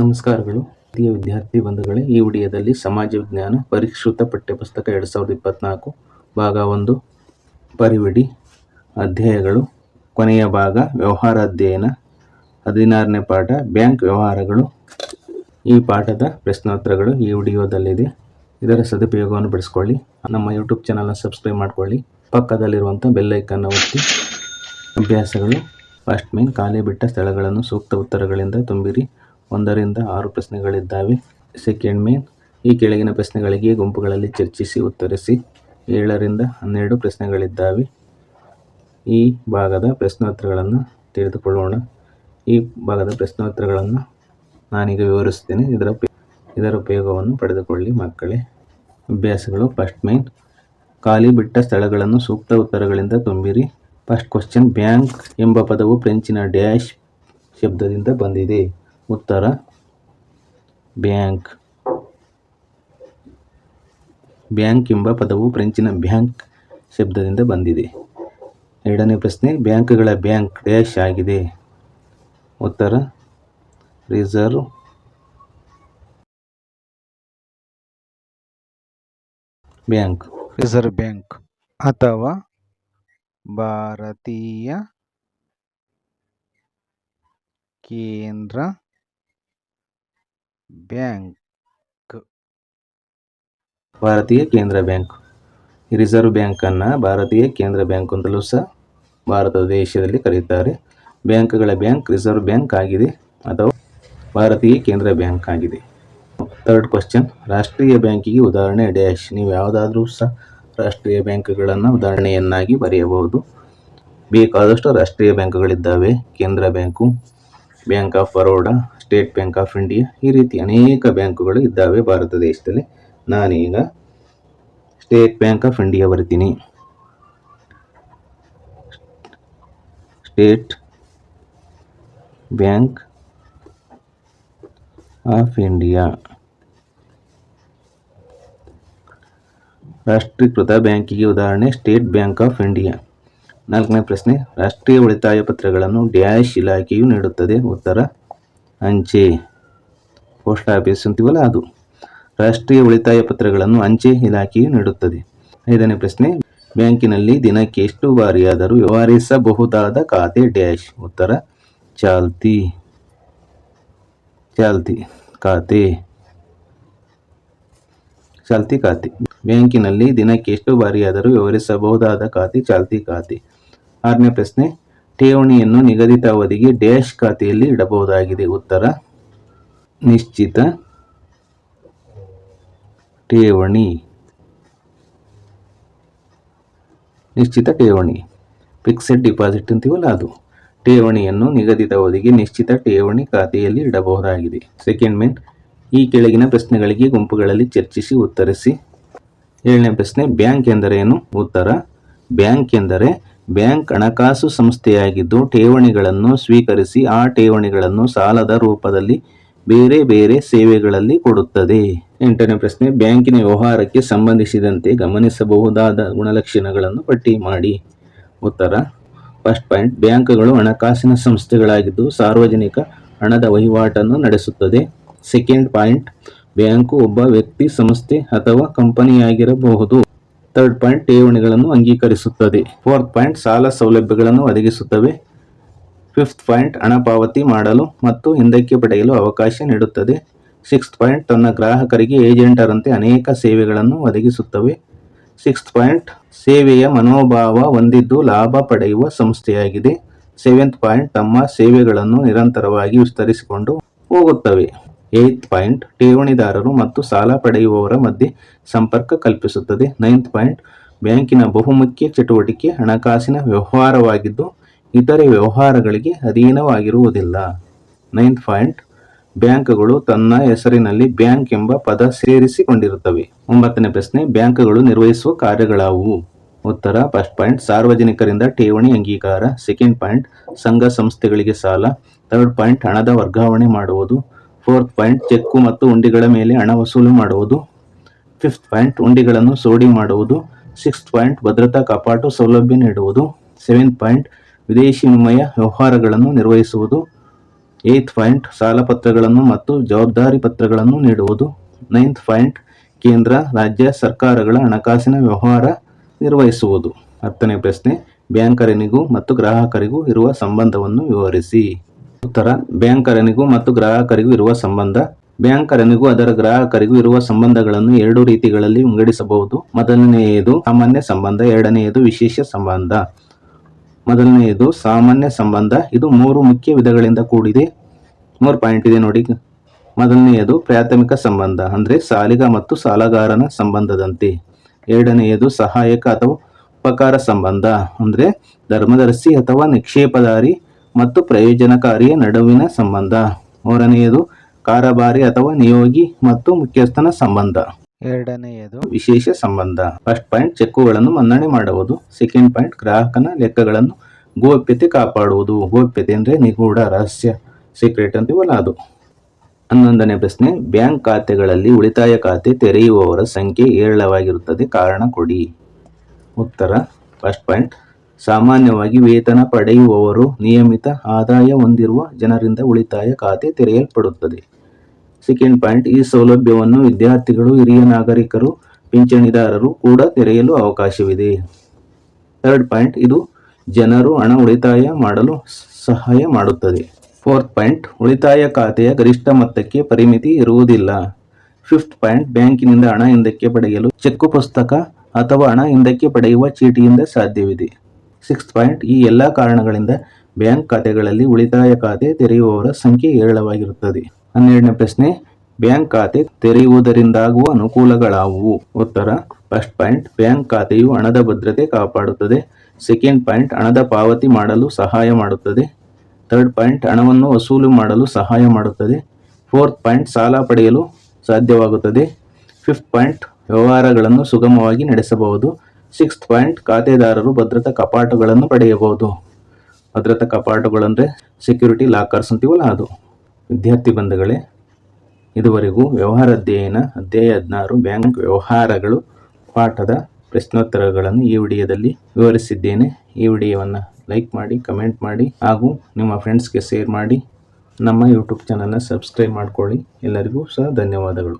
ನಮಸ್ಕಾರಗಳು. ಪ್ರಿಯ ವಿದ್ಯಾರ್ಥಿ ಬಂಧುಗಳೇ, ಈ ವಿಡಿಯೋದಲ್ಲಿ ಸಮಾಜ ವಿಜ್ಞಾನ ಪರಿಷ್ಕೃತ ಪಠ್ಯಪುಸ್ತಕ ಎರಡು ಸಾವಿರದ ಇಪ್ಪತ್ತ್ನಾಲ್ಕು ಭಾಗ ಒಂದು, ಪರಿವಿಡಿ ಅಧ್ಯಾಯಗಳು. ಕೊನೆಯ ಭಾಗ ವ್ಯವಹಾರ ಅಧ್ಯಯನ ಹದಿನಾರನೇ ಪಾಠ, ಬ್ಯಾಂಕ್ ವ್ಯವಹಾರಗಳು. ಈ ಪಾಠದ ಪ್ರಶ್ನೋತ್ತರಗಳು ಈ ವಿಡಿಯೋದಲ್ಲಿದೆ. ಇದರ ಸದುಪಯೋಗವನ್ನು ಪಡಿಸ್ಕೊಳ್ಳಿ ನಮ್ಮ ಯೂಟ್ಯೂಬ್ ಚಾನಲ್ನ ಸಬ್ಸ್ಕ್ರೈಬ್ ಮಾಡಿಕೊಳ್ಳಿ. ಪಕ್ಕದಲ್ಲಿರುವಂಥ ಬೆಲ್ಲೈಕನ್ನು ಒತ್ತಿ. ಅಭ್ಯಾಸಗಳು. ಫಸ್ಟ್ ಮೇನ್ ಖಾಲಿ ಬಿಟ್ಟ ಸ್ಥಳಗಳನ್ನು ಸೂಕ್ತ ಉತ್ತರಗಳಿಂದ ತುಂಬಿರಿ. ಒಂದರಿಂದ ಆರು ಪ್ರಶ್ನೆಗಳಿದ್ದಾವೆ. ಸೆಕೆಂಡ್ ಮೇನ್, ಈ ಕೆಳಗಿನ ಪ್ರಶ್ನೆಗಳಿಗೆ ಗುಂಪುಗಳಲ್ಲಿ ಚರ್ಚಿಸಿ ಉತ್ತರಿಸಿ. ಏಳರಿಂದ ಹನ್ನೆರಡು ಪ್ರಶ್ನೆಗಳಿದ್ದಾವೆ. ಈ ಭಾಗದ ಪ್ರಶ್ನೋತ್ತರಗಳನ್ನು ತಿಳಿದುಕೊಳ್ಳೋಣ. ಈ ಭಾಗದ ಪ್ರಶ್ನೋತ್ತರಗಳನ್ನು ನಾನೀಗ ವಿವರಿಸ್ತೇನೆ ಇದರ ಇದರ ಉಪಯೋಗವನ್ನು ಪಡೆದುಕೊಳ್ಳಿ ಮಕ್ಕಳೇ. ಅಭ್ಯಾಸಗಳು. ಫಸ್ಟ್ ಮೇನ್, ಖಾಲಿ ಬಿಟ್ಟ ಸ್ಥಳಗಳನ್ನು ಸೂಕ್ತ ಉತ್ತರಗಳಿಂದ ತುಂಬಿರಿ. ಫಸ್ಟ್ ಕ್ವಶನ್, ಬ್ಯಾಂಕ್ ಎಂಬ ಪದವು ಫ್ರೆಂಚಿನ ಡ್ಯಾಶ್ ಶಬ್ದದಿಂದ ಬಂದಿದೆ. ಉತ್ತರ. ಬ್ಯಾಂಕ್. ಬ್ಯಾಂಕ್ ಎಂಬ ಪದವು ಫ್ರೆಂಚಿನ ಬ್ಯಾಂಕ್ ಶಬ್ದದಿಂದ ಬಂದಿದೆ. ಎರಡನೇ ಪ್ರಶ್ನೆ, ಬ್ಯಾಂಕ್ಗಳ ಬ್ಯಾಂಕ್ ಡ್ಯಾಶ್ ಆಗಿದೆ. ಉತ್ತರ, ರಿಸರ್ವ್. ಬ್ಯಾಂಕ್. ರಿಸರ್ವ್ ಬ್ಯಾಂಕ್ ಅಥವಾ ಭಾರತೀಯ ಕೇಂದ್ರ ಬ್ಯಾಂಕ್. ಭಾರತೀಯ ಕೇಂದ್ರ ಬ್ಯಾಂಕ್. ರಿಸರ್ವ್ ಬ್ಯಾಂಕನ್ನು ಭಾರತೀಯ ಕೇಂದ್ರ ಬ್ಯಾಂಕ್ ಅಂತಲೂ ಸಹ ಭಾರತ ದೇಶದಲ್ಲಿ ಕರೆಯುತ್ತಾರೆ ಬ್ಯಾಂಕ್ಗಳ ಬ್ಯಾಂಕ್, ರಿಸರ್ವ್ ಬ್ಯಾಂಕ್ ಆಗಿದೆ ಅಥವಾ ಭಾರತೀಯ ಕೇಂದ್ರ ಬ್ಯಾಂಕ್ ಆಗಿದೆ. ಥರ್ಡ್ ಕ್ವಶನ್ ರಾಷ್ಟ್ರೀಯ ಬ್ಯಾಂಕಿಗೆ ಉದಾಹರಣೆ ಡ್ಯಾಶ್ ನೀವು ಯಾವುದಾದ್ರೂ ಸಹ ರಾಷ್ಟ್ರೀಯ ಬ್ಯಾಂಕ್ಗಳನ್ನು ಉದಾಹರಣೆಯನ್ನಾಗಿ ಬರೆಯಬಹುದು. ಬೇಕಾದಷ್ಟು ರಾಷ್ಟ್ರೀಯ ಬ್ಯಾಂಕ್ಗಳಿದ್ದಾವೆ. ಕೇಂದ್ರ bank, bank of Baroda state bank of India ಈ ರೀತಿ ಅನೇಕ ಬ್ಯಾಂಕುಗಳು ಇದ್ದಾವೆ ಭಾರತ ದೇಶದಲ್ಲಿ. ನಾನೀಗ ಸ್ಟೇಟ್ ಬ್ಯಾಂಕ್ ಆಫ್ ಇಂಡಿಯಾ ಬರ್ತೀನಿ. State bank of India. ರಾಷ್ಟ್ರೀಕೃತ ಬ್ಯಾಂಕಿಗೆ ಉದಾಹರಣೆ, ಸ್ಟೇಟ್ ಬ್ಯಾಂಕ್ ಆಫ್ ಇಂಡಿಯಾ. ನಾಲ್ಕನೇ ಪ್ರಶ್ನೆ, ರಾಷ್ಟ್ರೀಯ ಉಳಿತಾಯ ಪತ್ರಗಳನ್ನು ಡ್ಯಾಶ್ ಇಲಾಖೆಯು ನೀಡುತ್ತದೆ. ಉತ್ತರ ಅಂಚೆ ಪೋಸ್ಟ್ ಆಫೀಸ್ ಅಂತೀವಲ್ಲ ಅದು. ರಾಷ್ಟ್ರೀಯ ಉಳಿತಾಯ ಪತ್ರಗಳನ್ನು ಅಂಚೆ ಇಲಾಖೆಯು ನೀಡುತ್ತದೆ. ಐದನೇ ಪ್ರಶ್ನೆ, ಬ್ಯಾಂಕಿನಲ್ಲಿ ದಿನಕ್ಕೆ ಎಷ್ಟು ಬಾರಿಯಾದರೂ ವ್ಯವಹರಿಸಬಹುದಾದ ಖಾತೆ ಡ್ಯಾಶ್? ಉತ್ತರ, ಚಾಲ್ತಿ. ಚಾಲ್ತಿ ಖಾತೆ. ಚಾಲ್ತಿ ಖಾತೆ. ಬ್ಯಾಂಕಿನಲ್ಲಿ ದಿನಕ್ಕೆ ಎಷ್ಟು ಬಾರಿಯಾದರೂ ವ್ಯವಹರಿಸಬಹುದಾದ ಖಾತೆ ಚಾಲ್ತಿ ಖಾತೆ. ಆರನೇ ಪ್ರಶ್ನೆ ಠೇವಣಿಯನ್ನು ನಿಗದಿತ ಅವಧಿಗೆ ಡ್ಯಾಶ್ ಖಾತೆಯಲ್ಲಿ ಇಡಬಹುದಾಗಿದೆ. ಉತ್ತರ, ನಿಶ್ಚಿತ ಠೇವಣಿ. ನಿಶ್ಚಿತ ಠೇವಣಿ. ಫಿಕ್ಸೆಡ್ ಡಿಪಾಸಿಟ್ ಅಂತೀವಲ್ಲ ಅದು. ಠೇವಣಿಯನ್ನು ನಿಗದಿತ ಅವಧಿಗೆ ನಿಶ್ಚಿತ ಠೇವಣಿ ಖಾತೆಯಲ್ಲಿ ಇಡಬಹುದಾಗಿದೆ. ಸೆಕೆಂಡ್ ಮೇನ್, ಈ ಕೆಳಗಿನ ಪ್ರಶ್ನೆಗಳಿಗೆ ಗುಂಪುಗಳಲ್ಲಿ ಚರ್ಚಿಸಿ ಉತ್ತರಿಸಿ. ಏಳನೇ ಪ್ರಶ್ನೆ, ಬ್ಯಾಂಕ್ ಎಂದರೇನು? ಉತ್ತರ, ಬ್ಯಾಂಕ್ ಎಂದರೆ ಬ್ಯಾಂಕ್ ಹಣಕಾಸು ಸಂಸ್ಥೆಯಾಗಿದ್ದು ಠೇವಣಿಗಳನ್ನು ಸ್ವೀಕರಿಸಿ ಆ ಠೇವಣಿಗಳನ್ನು ಸಾಲದ ರೂಪದಲ್ಲಿ ಬೇರೆ ಬೇರೆ ಸೇವೆಗಳಲ್ಲಿ ಕೊಡುತ್ತದೆ. ಎಂಟನೇ ಪ್ರಶ್ನೆ, ಬ್ಯಾಂಕಿನ ವ್ಯವಹಾರಕ್ಕೆ ಸಂಬಂಧಿಸಿದಂತೆ ಗಮನಿಸಬಹುದಾದ ಗುಣಲಕ್ಷಣಗಳನ್ನು ಪಟ್ಟಿ ಮಾಡಿ. ಉತ್ತರ, ಫಸ್ಟ್ ಪಾಯಿಂಟ್, ಬ್ಯಾಂಕ್ಗಳು ಹಣಕಾಸಿನ ಸಂಸ್ಥೆಗಳಾಗಿದ್ದು ಸಾರ್ವಜನಿಕ ಹಣದ ವಹಿವಾಟನ್ನು ನಡೆಸುತ್ತದೆ. ಸೆಕೆಂಡ್ ಪಾಯಿಂಟ್, ಬ್ಯಾಂಕು ಒಬ್ಬ ವ್ಯಕ್ತಿ, ಸಂಸ್ಥೆ ಅಥವಾ ಕಂಪನಿಯಾಗಿರಬಹುದು. ಥರ್ಡ್ ಪಾಯಿಂಟ್ ಠೇವಣಿಗಳನ್ನು ಅಂಗೀಕರಿಸುತ್ತದೆ. ಫೋರ್ತ್ ಪಾಯಿಂಟ್ ಸಾಲ ಸೌಲಭ್ಯಗಳನ್ನು ಒದಗಿಸುತ್ತವೆ. ಫಿಫ್ತ್ ಪಾಯಿಂಟ್ ಹಣ ಪಾವತಿ ಮಾಡಲು ಮತ್ತು ಹಿಂದಕ್ಕೆ ಪಡೆಯಲು ಅವಕಾಶ ನೀಡುತ್ತದೆ. ಸಿಕ್ಸ್ತ್ ಪಾಯಿಂಟ್ ತನ್ನ ಗ್ರಾಹಕರಿಗೆ ಏಜೆಂಟರಂತೆ ಅನೇಕ ಸೇವೆಗಳನ್ನು ಒದಗಿಸುತ್ತವೆ. ಸಿಕ್ಸ್ತ್ ಪಾಯಿಂಟ್ ಸೇವೆಯ ಮನೋಭಾವ ಹೊಂದಿದ್ದು ಲಾಭ ಪಡೆಯುವ ಸಂಸ್ಥೆಯಾಗಿದೆ. ಸೆವೆಂತ್ ಪಾಯಿಂಟ್ ತಮ್ಮ ಸೇವೆಗಳನ್ನು ನಿರಂತರವಾಗಿ ವಿಸ್ತರಿಸಿಕೊಂಡು ಹೋಗುತ್ತವೆ. ಏಯ್ತ್ ಪಾಯಿಂಟ್ ಠೇವಣಿದಾರರು ಮತ್ತು ಸಾಲ ಪಡೆಯುವವರ ಮಧ್ಯೆ ಸಂಪರ್ಕ ಕಲ್ಪಿಸುತ್ತದೆ. ನೈನ್ತ್ ಪಾಯಿಂಟ್, ಬ್ಯಾಂಕಿನ ಬಹುಮುಖ್ಯ ಚಟುವಟಿಕೆ ಹಣಕಾಸಿನ ವ್ಯವಹಾರವಾಗಿದ್ದು, ಇತರೆ ವ್ಯವಹಾರಗಳಿಗೆ ಅಧೀನವಾಗಿರುವುದಿಲ್ಲ. ನೈನ್ತ್ ಪಾಯಿಂಟ್, ಬ್ಯಾಂಕ್ಗಳು ತನ್ನ ಹೆಸರಿನಲ್ಲಿ ಬ್ಯಾಂಕ್ ಎಂಬ ಪದ ಸೇರಿಸಿಕೊಂಡಿರುತ್ತವೆ. ಒಂಬತ್ತನೇ ಪ್ರಶ್ನೆ, ಬ್ಯಾಂಕ್ಗಳು ನಿರ್ವಹಿಸುವ ಕಾರ್ಯಗಳಾವುವು? ಉತ್ತರ, ಫಸ್ಟ್ ಪಾಯಿಂಟ್, ಸಾರ್ವಜನಿಕರಿಂದ ಠೇವಣಿ ಅಂಗೀಕಾರ. ಸೆಕೆಂಡ್ ಪಾಯಿಂಟ್, ಸಂಘ ಸಂಸ್ಥೆಗಳಿಗೆ ಸಾಲ. ಥರ್ಡ್ ಪಾಯಿಂಟ್, ಹಣದ ವರ್ಗಾವಣೆ ಮಾಡುವುದು. ಫೋರ್ತ್ ಪಾಯಿಂಟ್ ಚೆಕ್ಕು ಮತ್ತು ಉಂಡಿಗಳ ಮೇಲೆ ಹಣ ವಸೂಲು ಮಾಡುವುದು. ಫಿಫ್ತ್ ಪಾಯಿಂಟ್ ಉಂಡಿಗಳನ್ನು ಸೋಡಿ ಮಾಡುವುದು. ಸಿಕ್ಸ್ತ್ ಪಾಯಿಂಟ್ ಭದ್ರತಾ ಕಾಪಾಟು ಸೌಲಭ್ಯ ನೀಡುವುದು. ಸೆವೆಂತ್ ಪಾಯಿಂಟ್ ವಿದೇಶಿ ವಿನಿಮಯ ವ್ಯವಹಾರಗಳನ್ನು ನಿರ್ವಹಿಸುವುದು. ಏತ್ ಪಾಯಿಂಟ್ ಸಾಲ ಪತ್ರಗಳನ್ನು ಮತ್ತು ಜವಾಬ್ದಾರಿ ಪತ್ರಗಳನ್ನು ನೀಡುವುದು. ನೈನ್ತ್ ಪಾಯಿಂಟ್ ಕೇಂದ್ರ, ರಾಜ್ಯ ಸರ್ಕಾರಗಳ ಹಣಕಾಸಿನ ವ್ಯವಹಾರ ನಿರ್ವಹಿಸುವುದು. ಹತ್ತನೇ ಪ್ರಶ್ನೆ, ಬ್ಯಾಂಕರಿನಿಗೂ ಮತ್ತು ಗ್ರಾಹಕರಿಗೂ ಇರುವ ಸಂಬಂಧವನ್ನು ವಿವರಿಸಿ. ಉತ್ತರ, ಬ್ಯಾಂಕರನಿಗೂ ಮತ್ತು ಗ್ರಾಹಕರಿಗೂ ಇರುವ ಸಂಬಂಧ. ಬ್ಯಾಂಕರನಿಗೂ ಅದರ ಗ್ರಾಹಕರಿಗೂ ಇರುವ ಸಂಬಂಧಗಳನ್ನು ಎರಡು ರೀತಿಗಳಲ್ಲಿ ವಿಂಗಡಿಸಬಹುದು. ಮೊದಲನೆಯದು ಸಾಮಾನ್ಯ ಸಂಬಂಧ, ಎರಡನೆಯದು ವಿಶೇಷ ಸಂಬಂಧ. ಮೊದಲನೆಯದು ಸಾಮಾನ್ಯ ಸಂಬಂಧ, ಇದು ಮೂರು ಮುಖ್ಯ ವಿಧಗಳಿಂದ ಕೂಡಿದೆ. ಮೂರು ಪಾಯಿಂಟ್ ಇದೆ ನೋಡಿ. ಮೊದಲನೆಯದು ಪ್ರಾಥಮಿಕ ಸಂಬಂಧ, ಅಂದರೆ ಸಾಲಿಗ ಮತ್ತು ಸಾಲಗಾರನ ಸಂಬಂಧದಂತೆ. ಎರಡನೆಯದು ಸಹಾಯಕ ಅಥವಾ ಉಪಕಾರ ಸಂಬಂಧ, ಅಂದರೆ ಧರ್ಮದರ್ಶಿ ಅಥವಾ ನಿಕ್ಷೇಪದಾರಿ ಮತ್ತು ಪ್ರಯೋಜನಕಾರಿಯ ನಡುವಿನ ಸಂಬಂಧ. ಮೂರನೆಯದು ಕಾರಬಾರಿ ಅಥವಾ ನಿಯೋಗಿ ಮತ್ತು ಮುಖ್ಯಸ್ಥನ ಸಂಬಂಧ. ಎರಡನೆಯದು ವಿಶೇಷ ಸಂಬಂಧ. ಫಸ್ಟ್ ಪಾಯಿಂಟ್ ಚೆಕ್ಕುಗಳನ್ನು ಮನ್ನಣೆ ಮಾಡುವುದು. ಸೆಕೆಂಡ್ ಪಾಯಿಂಟ್ ಗ್ರಾಹಕನ ಲೆಕ್ಕಗಳನ್ನು ಗೋಪ್ಯತೆ ಕಾಪಾಡುವುದು. ಗೋಪ್ಯತೆ ಅಂದರೆ ನಿಗೂಢ ರಹಸ್ಯ ಸೀಕ್ರೆಟ್ ಅಂತೀವಲ್ಲ ಅದು ಹನ್ನೊಂದನೇ ಪ್ರಶ್ನೆ ಬ್ಯಾಂಕ್ ಖಾತೆಗಳಲ್ಲಿ ಉಳಿತಾಯ ಖಾತೆ ತೆರೆಯುವವರ ಸಂಖ್ಯೆ ಏರಳವಾಗಿರುತ್ತದೆ ಕಾರಣ ಕೊಡಿ. ಉತ್ತರ ಫಸ್ಟ್ ಪಾಯಿಂಟ್ ಸಾಮಾನ್ಯವಾಗಿ ವೇತನ ಪಡೆಯುವವರು ನಿಯಮಿತ ಆದಾಯ ಹೊಂದಿರುವ ಜನರಿಂದ ಉಳಿತಾಯ ಖಾತೆ ತೆರೆಯಲ್ಪಡುತ್ತದೆ. ಸೆಕೆಂಡ್ ಪಾಯಿಂಟ್ ಈ ಸೌಲಭ್ಯವನ್ನು ವಿದ್ಯಾರ್ಥಿಗಳು, ಹಿರಿಯ ನಾಗರಿಕರು, ಪಿಂಚಣಿದಾರರು ಕೂಡ ತೆರೆಯಲು ಅವಕಾಶವಿದೆ. ಥರ್ಡ್ ಪಾಯಿಂಟ್ ಇದು ಜನರು ಹಣ ಉಳಿತಾಯ ಮಾಡಲು ಸಹಾಯ ಮಾಡುತ್ತದೆ. ಫೋರ್ತ್ ಪಾಯಿಂಟ್ ಉಳಿತಾಯ ಖಾತೆಯ ಗರಿಷ್ಠ ಮೊತ್ತಕ್ಕೆ ಪರಿಮಿತಿ ಇರುವುದಿಲ್ಲ. ಫಿಫ್ತ್ ಪಾಯಿಂಟ್ ಬ್ಯಾಂಕಿನಿಂದ ಹಣ ಹಿಂದಕ್ಕೆ ಪಡೆಯಲು ಚೆಕ್ಕು ಪುಸ್ತಕ ಅಥವಾ ಹಣ ಹಿಂದಕ್ಕೆ ಪಡೆಯುವ ಚೀಟಿಯಿಂದ ಸಾಧ್ಯವಿದೆ. ಸಿಕ್ಸ್ತ್ ಪಾಯಿಂಟ್ ಈ ಎಲ್ಲ ಕಾರಣಗಳಿಂದ ಬ್ಯಾಂಕ್ ಖಾತೆಗಳಲ್ಲಿ ಉಳಿತಾಯ ಖಾತೆ ತೆರೆಯುವವರ ಸಂಖ್ಯೆ ಹೇರಳವಾಗಿರುತ್ತದೆ. ಹನ್ನೆರಡನೇ ಪ್ರಶ್ನೆ, ಬ್ಯಾಂಕ್ ಖಾತೆ ತೆರೆಯುವುದರಿಂದಾಗುವ ಅನುಕೂಲಗಳಾವುವು? ಉತ್ತರ ಫಸ್ಟ್ ಪಾಯಿಂಟ್ ಬ್ಯಾಂಕ್ ಖಾತೆಯು ಹಣದ ಭದ್ರತೆ ಕಾಪಾಡುತ್ತದೆ. ಸೆಕೆಂಡ್ ಪಾಯಿಂಟ್ ಹಣದ ಪಾವತಿ ಮಾಡಲು ಸಹಾಯ ಮಾಡುತ್ತದೆ. ಥರ್ಡ್ ಪಾಯಿಂಟ್ ಹಣವನ್ನು ವಸೂಲು ಮಾಡಲು ಸಹಾಯ ಮಾಡುತ್ತದೆ. ಫೋರ್ತ್ ಪಾಯಿಂಟ್ ಸಾಲ ಪಡೆಯಲು ಸಾಧ್ಯವಾಗುತ್ತದೆ. ಫಿಫ್ತ್ ಪಾಯಿಂಟ್ ವ್ಯವಹಾರಗಳನ್ನು ಸುಗಮವಾಗಿ ನಡೆಸಬಹುದು. ಸಿಕ್ಸ್ತ್ ಪಾಯಿಂಟ್, ಖಾತೆದಾರರು ಭದ್ರತಾ ಕಪಾಟುಗಳನ್ನು ಪಡೆಯಬಹುದು. ಭದ್ರತಾ ಕಪಾಟುಗಳು ಅಂದರೆ ಸೆಕ್ಯೂರಿಟಿ ಲಾಕರ್ಸ್ ಅಂತೀವಲ್ಲ ಅದು. ವಿದ್ಯಾರ್ಥಿ ಬಂಧುಗಳೇ, ಇದುವರೆಗೂ ವ್ಯವಹಾರ ಅಧ್ಯಯನ, ಅಧ್ಯಾಯ ಹದಿನಾರು ಬ್ಯಾಂಕ್ ವ್ಯವಹಾರಗಳು, ಪಾಠದ ಪ್ರಶ್ನೋತ್ತರಗಳನ್ನು ಈ ವಿಡಿಯೋದಲ್ಲಿ ವಿವರಿಸಿದ್ದೇನೆ. ಈ ವಿಡಿಯೋವನ್ನು ಲೈಕ್ ಮಾಡಿ ಕಮೆಂಟ್ ಮಾಡಿ, ಹಾಗೂ ನಿಮ್ಮ ಫ್ರೆಂಡ್ಸ್ಗೆ ಶೇರ್ ಮಾಡಿ. ನಮ್ಮ ಯೂಟ್ಯೂಬ್ ಚಾನಲ್ನ ಸಬ್ಸ್ಕ್ರೈಬ್ ಮಾಡಿಕೊಳ್ಳಿ. ಎಲ್ಲರಿಗೂ ಸಹ ಧನ್ಯವಾದಗಳು.